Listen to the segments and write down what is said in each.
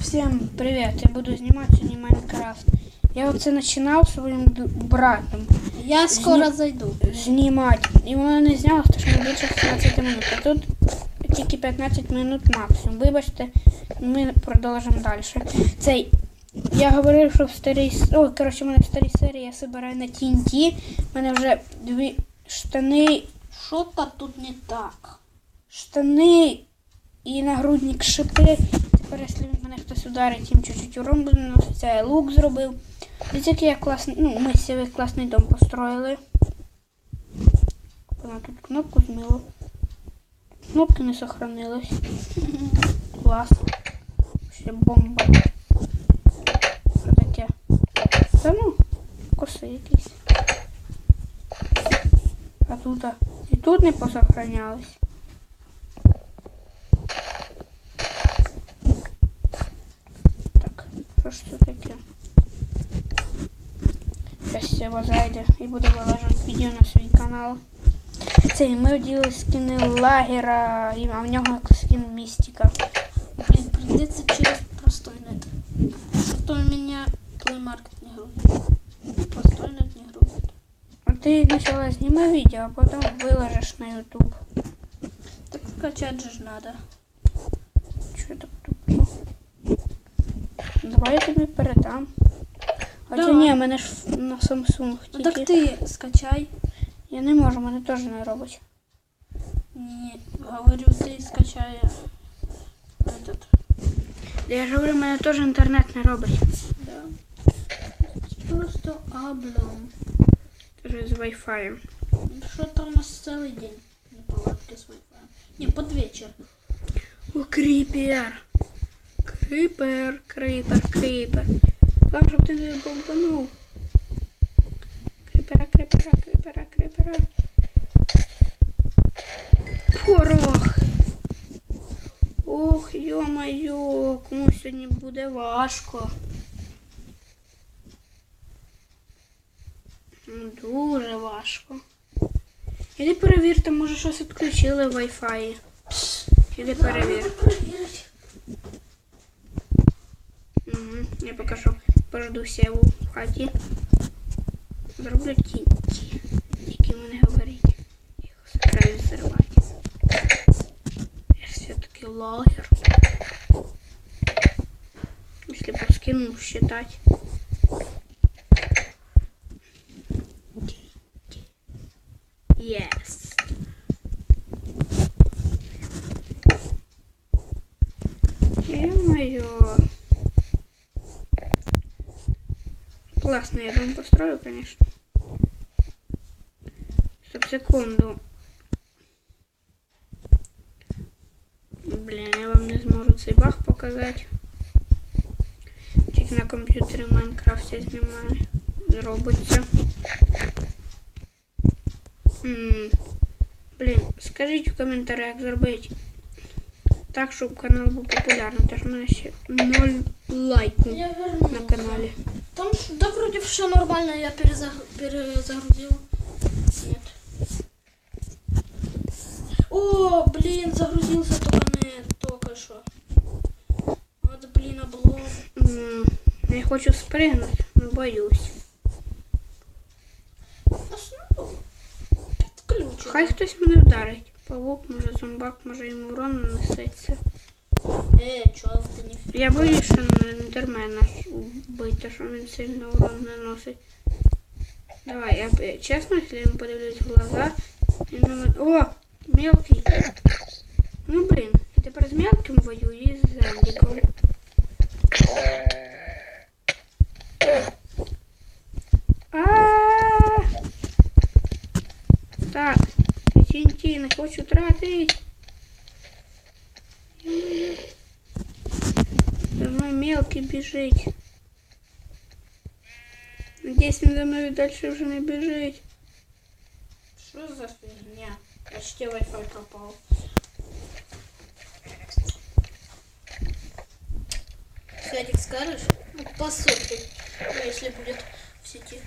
Всем привет! Я буду снимать сегодня Майнкрафт. Я оце починав своїм д- братом Я скоро зайду. знімати. І воно не зняло, тому що не більше 15 минут. А тут тільки 15 минут максимум. Вибачте, ми продовжимо далі. Цей. Я говорив, що в старій. Ой, коротше, в мене в старій серії я збираю на TNT. У мене вже дві штани, Що-то тут не так. штани і нагрудник шипи. Якщо мене хтось ударить, їм чуть-чуть урон буде наноситися. Я лук зробив. Дивіться, який я класний, ну, ми Сєвою класний дом построїли. Вона тут кнопку змило. Кнопки не сохранились. Клас. Ще бомба. Що таке? Та ну, коси якісь. А тут, а, і тут не посохранялись. Так, що ж це таке? Сева зайде і буде вилажувати відео на свій канал. Це ми оділи скини лагера, а в нього скин містика. Блин, придется через простой нет. Что у меня Market не грузит. Простой нет не грузит. А ти спочатку зніми відео, а потім виложиш на YouTube. Так скачать же надо. Я так туплю? Давай я тобі передам. Хоча Давай. ні, в мене ж на Samsung Ну тільки. так ты скачай. Я не можу, мене теж не робить. Не, говорю, ты скачай этот. Я ж говорю, мене теж інтернет не робить. Да. Просто облом. Теж з Wi-Fi. Что-то у нас целый день неполадки с Wi-Fi. Не, под вечер. О, кріпер. Кріпер, кріпер, кріпер. Главное, щоб ти не бомбанув. Кріпера, кріпера, кріпера, кріпера. Порох. Ох, йо-моє, кому сьогодні буде важко. Дуже важко. Іди перевірте, може щось відключили в Wi-Fi. Іди перевір. Угу, я покажу. Пожду севу в хаті. Зроблю тінті. Тільки мене говорять. Їх збираюсь зривати. Я ж все-таки лагер. Если по скину считать. Классно я дом построю, конечно. Стоп, секунду. Блин, я вам не зможу цей баг показати. Тільки на комп'ютері в Майнкрафті знімаю. Робиться. М, Блін, скажіть в коментарях, як зробити так, щоб канал був популярний. Тож в мене ще 0 лайків Я на вернулся. каналі. Там, да вроде все нормально, я перезаг- перезагрузил. Нет. О, блин, загрузился только не только что. Вот, блин, облом. Я хочу спригнути, але боюсь. Подключено. Хай хтось мене вдарить. Павук, може зомбак, може йому урон нанесеться. Э, чё ты не... Я боюсь, що ендермена вбити, що він сильно урон наносить. Давай, я б- чесно, якщо я йому подивлюсь в глаза, він на мене... О! Мелкий. Ну блін, я тепер з мелким воюю і з зендиком. А! Так, TNT не хочу тратити. мелкий біжить. Надіюсь, він за мною далі вже не біжить. Что за фигня? Почти Wi-Fi пропал. Садик скажешь? Ну, По сути. Ну, если будет в сети.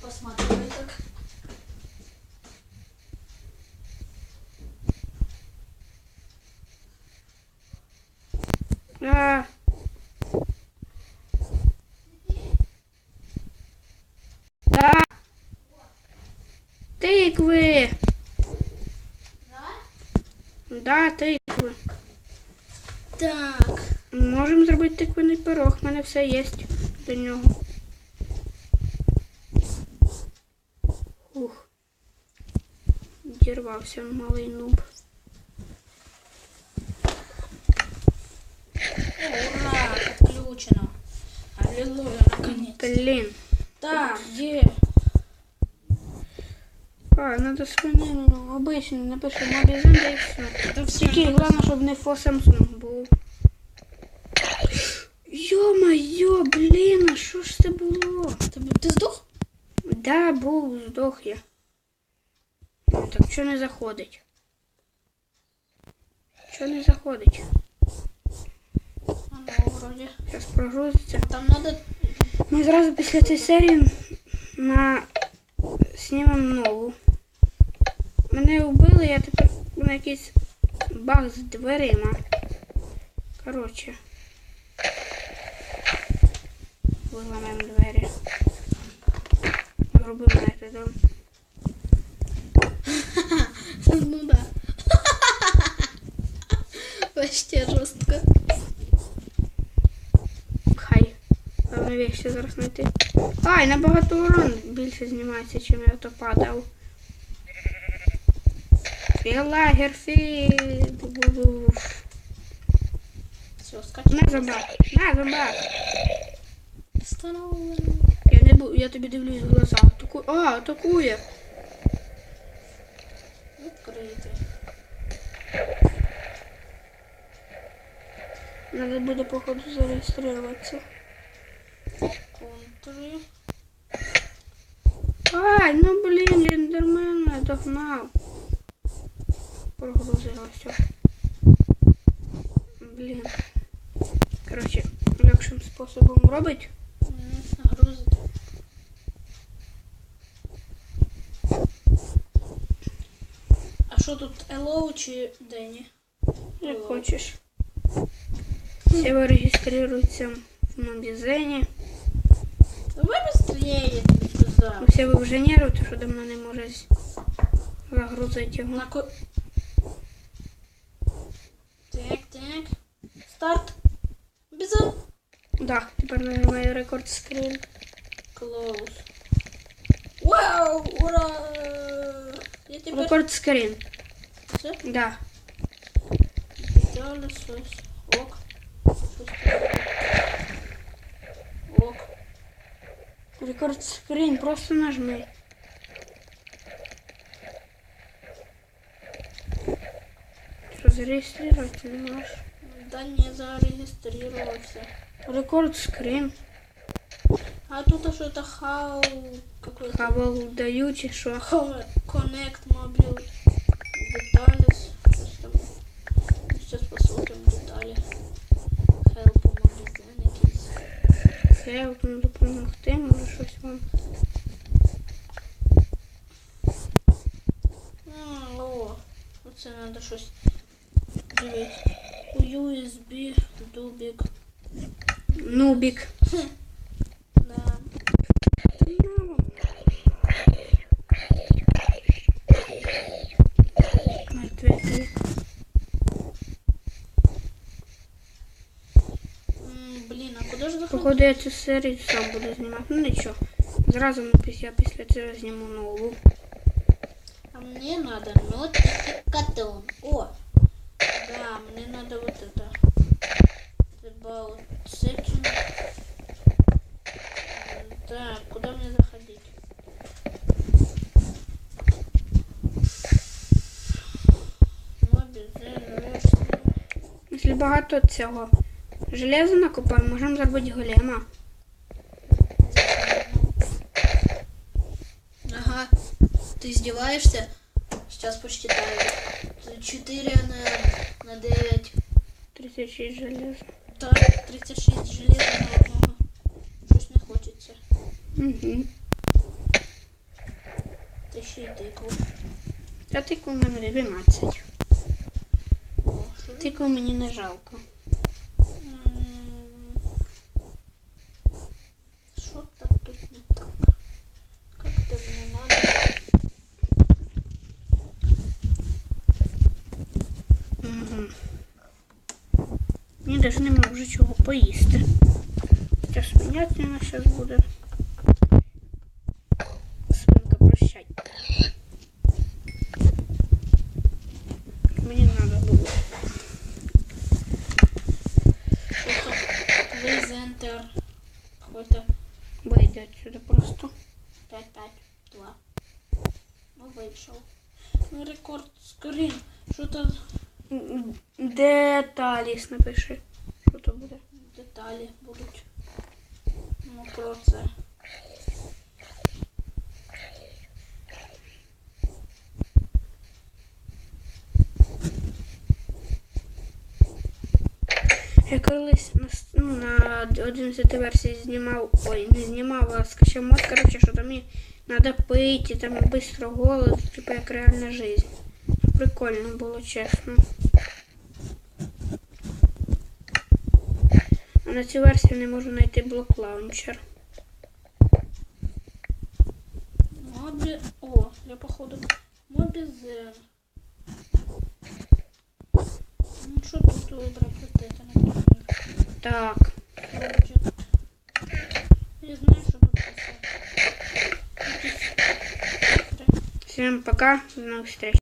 Посматривай так. Тикви. Да, тикви. Так. Можемо зробити тиквений пирог, в мене все є до нього. Ух. Дірвався малий нуб. Ура! Подключено. Аллилуйя, наконец. Блін. Так, где? Надо свинину, ну, обично напишу магазин, да і все. Да все. Тільки головне, щоб не фо Samsung був. Йо-моє, блін, а що ж це було? Ти, ти здох? Да, був, здох я. Ну, так що не заходить? Що не заходить? Ну, вроде. Зараз прогрузиться. Там надо... Ми зразу після цієї серії на знімемо нову. Мене вбили, я тепер на якийсь баг з дверима. Коротше. Виламаємо двері. Робимо Грубим методом. Ну да. Вообще жестко. Хай. Головне вещи зараз знайти. Ай, набагато урон більше знімається, чим я то падав. Філагер фід. Все, На скачай. зомбак. На зомбак. Встановлено. Я не бу... я тобі дивлюсь в глаза. Таку... А, атакує. Відкрити. Надо буде, походу, зареєструватися. Контри. Ай, ну блін, ліндермен мене догнав. Прогрузилося. Блін. Коротше, легшим способом робить. Грузить. А що тут Елоу чи Дені? Як хочеш. Все реєструються в магазині. Давай быстрее, я тобі сказав. Все ви вже нервуєте, що давно не може з- загрузити його. На ко... Так, так. Старт. Бізон. Да, тепер нажимаю рекорд скрін. Close. Вау, ура! Я тепер... Рекорд скрін. Все? Да. Взяли щось. Ок. Щось таке. Ок. Рекорд скрін, просто нажми. Що зареєструвати не можеш? Да не зарегистрировался. Рекорд скрін. А тут что-то how... Какой-то... Хавал дають чи що. How connect mobile деталис. Щось там. Сейчас посмотрим детали. Help магазин якийсь. Хелп, ну допомогти, може щось вам. М, О, оце треба щось. Дивись. У USB дубик. Нубік. Да. Мертвяки. М, Блін, а куди ж заходити? Походу я цю серію сам буду знімати. Ну нічого. Зразу ми після, після цього зніму нову. А мне надо нотификатон. О, Да, мне надо вот это. About section. Так, куда мне заходить? Якщо багато цього железа накопаємо, можемо зробити голема. Ага. Ты издеваешься? Сейчас посчитаю. 4 на, на 9. 36 желез. Так, 36 желез на одного. Щось не хочеться. Угу. Та ще й тикву. Та тику в мене 12. О, Тику мені не жалко. Мені навіть нема вже чого поїсти. Хоча свинятина зараз буде. Свинка, прощай. Мені треба було. Please enter. Какой-то Вийди отсюди просто. 5-5, 2. Ну, вийшов. Ну, рекорд скрін. Що-то Деталіс напиши. Що то буде? деталі будуть. Ну, про це. Я колись на, ну, на 11 версії знімав, ой, не знімав, а скачав мод, короче, що там мені треба пити, там быстро голод, типа як реальна жизнь. Прикольно було, чесно. А на цю версію не можу знайти блок лаунчер. Мобі... О, я походу. Мобізен. Ну, що тут вибрати? Это не помню. Так. Короче, Я знаю, що тут писати. Якісь... Всем пока, до новых встреч.